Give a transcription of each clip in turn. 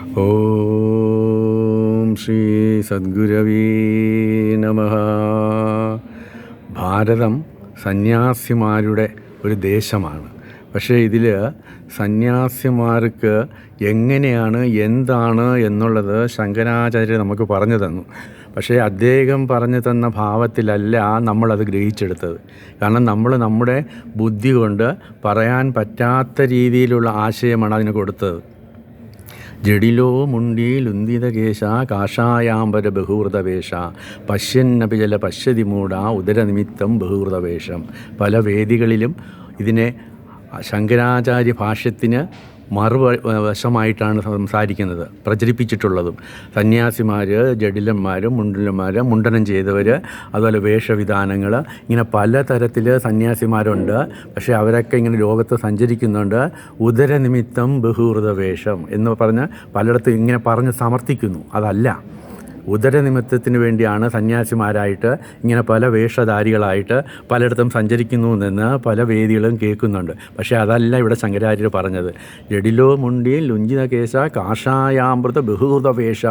ഓം ശ്രീ സദ്ഗുരവീ നമ. ഭാരതം സന്യാസിമാരുടെ ഒരു ദേശമാണ്. പക്ഷേ ഇതിൽ സന്യാസിമാർക്ക് എങ്ങനെയാണ് എന്താണ് എന്നുള്ളത് ശങ്കരാചാര്യ നമുക്ക് പറഞ്ഞു തന്നു. പക്ഷേ അദ്ദേഹം പറഞ്ഞു തന്ന ഭാവത്തിലല്ല നമ്മളത് ഗ്രഹിച്ചെടുത്തത്. കാരണം നമ്മൾ നമ്മുടെ ബുദ്ധി കൊണ്ട് പറയാൻ പറ്റാത്ത രീതിയിലുള്ള ആശയമാണ് അതിന് കൊടുത്തത്. ജഡിലോ മുണ്ടി ലുന്തിതകേശ കാഷായാംബര ബഹുവൃതവേഷ പശ്യന്നപി ജല പശ്യതി മൂട ഉദരനിമിത്തം ബഹുവൃതവേഷം. പല വേദികളിലും ഇതിനെ ശങ്കരാചാര്യ ഭാഷ്യത്തിന് മറുവശമായിട്ടാണ് സംസാരിക്കുന്നത്. പ്രചരിപ്പിച്ചിട്ടുള്ളതും. സന്യാസിമാർ ജഡിലന്മാർ മുണ്ടിലന്മാർ മുണ്ടനം ചെയ്തവർ അതുപോലെ വേഷവിധാനങ്ങൾ ഇങ്ങനെ പല തരത്തിൽ സന്യാസിമാരുണ്ട്. പക്ഷേ അവരൊക്കെ ഇങ്ങനെ ലോകത്ത് സഞ്ചരിക്കുന്നുണ്ട്. ഉദരനിമിത്തം ബഹുവൃത വേഷം എന്ന് പറഞ്ഞ് പലയിടത്തും ഇങ്ങനെ പറഞ്ഞ് സമർത്ഥിക്കുന്നു. അതല്ല. ഉദരനിമിത്തത്തിന് വേണ്ടിയാണ് സന്യാസിമാരായിട്ട് ഇങ്ങനെ പല വേഷധാരികളായിട്ട് പലയിടത്തും സഞ്ചരിക്കുന്നു എന്ന് പല വേദികളും കേൾക്കുന്നുണ്ട്. പക്ഷേ അതല്ല ഇവിടെ ശങ്കരാചാര്യർ പറഞ്ഞത്. ജഡിലോ മുണ്ടി ലുഞ്ചിത കേശ കാഷായാമൃത ബഹുഹൃത വേഷ.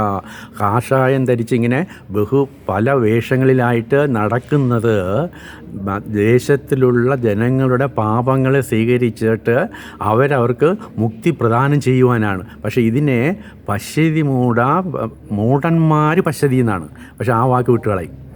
കാഷായം ധരിച്ചിങ്ങനെ ബഹു പല വേഷങ്ങളിലായിട്ട് നടക്കുന്നത് ദേശത്തിലുള്ള ജനങ്ങളുടെ പാപങ്ങളെ സ്വീകരിച്ചിട്ട് അവരവർക്ക് മുക്തി പ്രദാനം ചെയ്യുവാനാണ്. പക്ഷേ ഇതിനെ പശ്ചിതി മൂട മൂടന്മാർ പശ്യതി എന്നാണ് പക്ഷേ ആ വാക്ക് വിട്ടുകളയും.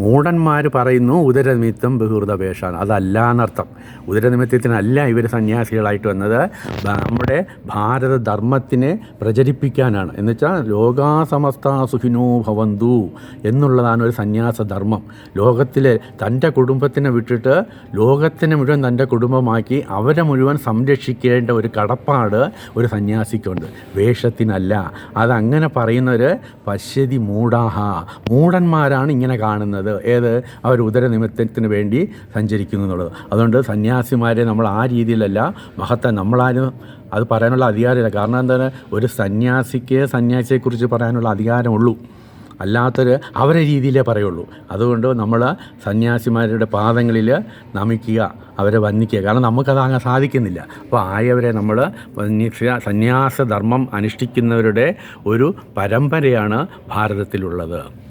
മൂടന്മാർ പറയുന്നു ഉദരനിമിത്തം ബഹുഹൃത വേഷമാണ് അതല്ല എന്നർത്ഥം. ഉദരനിമിത്തത്തിനല്ല ഇവർ സന്യാസികളായിട്ട് വന്നത്. നമ്മുടെ ഭാരതധർമ്മത്തിനെ പ്രചരിപ്പിക്കാനാണ്. എന്നുവെച്ചാൽ ലോകാസമസ്ത സുഖിനോ ഭവന്തു എന്നുള്ളതാണ് ഒരു സന്യാസധർമ്മം. ലോകത്തിലെ തന്റെ കുടുംബത്തിനെ വിട്ടിട്ട് ലോകത്തിനെ മുഴുവൻ തന്റെ കുടുംബമാക്കി അവരെ മുഴുവൻ സംരക്ഷിക്കേണ്ട ഒരു കടപ്പാട് ഒരു സന്യാസിക്കുണ്ട്. വേഷത്തിനല്ല. അതങ്ങനെ പറയുന്നവർ പശ്യതി മൂടാഹ മൂടന്മാരാണ് ഇങ്ങനെ കാണുന്നത്. ഏത് അവർ ഉദരനിമിത്തത്തിന് വേണ്ടി സഞ്ചരിക്കുന്നു എന്നുള്ളത്. അതുകൊണ്ട് സന്യാസിമാരെ നമ്മൾ ആ രീതിയിലല്ല മഹത്ത നമ്മളാരും അത് പറയാനുള്ള അധികാരമില്ല. കാരണം എന്താണ്? ഒരു സന്യാസിക്ക് സന്യാസിയെക്കുറിച്ച് പറയാനുള്ള അധികാരമുള്ളൂ. അല്ലാത്തൊരു അവരെ രീതിയിലേ പറയുള്ളൂ. അതുകൊണ്ട് നമ്മൾ സന്യാസിമാരുടെ പാദങ്ങളിൽ നമിക്കുക അവരെ വന്ദിക്കുക. കാരണം നമുക്കത് അങ്ങനെ സാധിക്കുന്നില്ല. അപ്പോൾ ആയവരെ നമ്മൾ സന്യാസധർമ്മം അനുഷ്ഠിക്കുന്നവരുടെ ഒരു പരമ്പരയാണ് ഭാരതത്തിലുള്ളത്.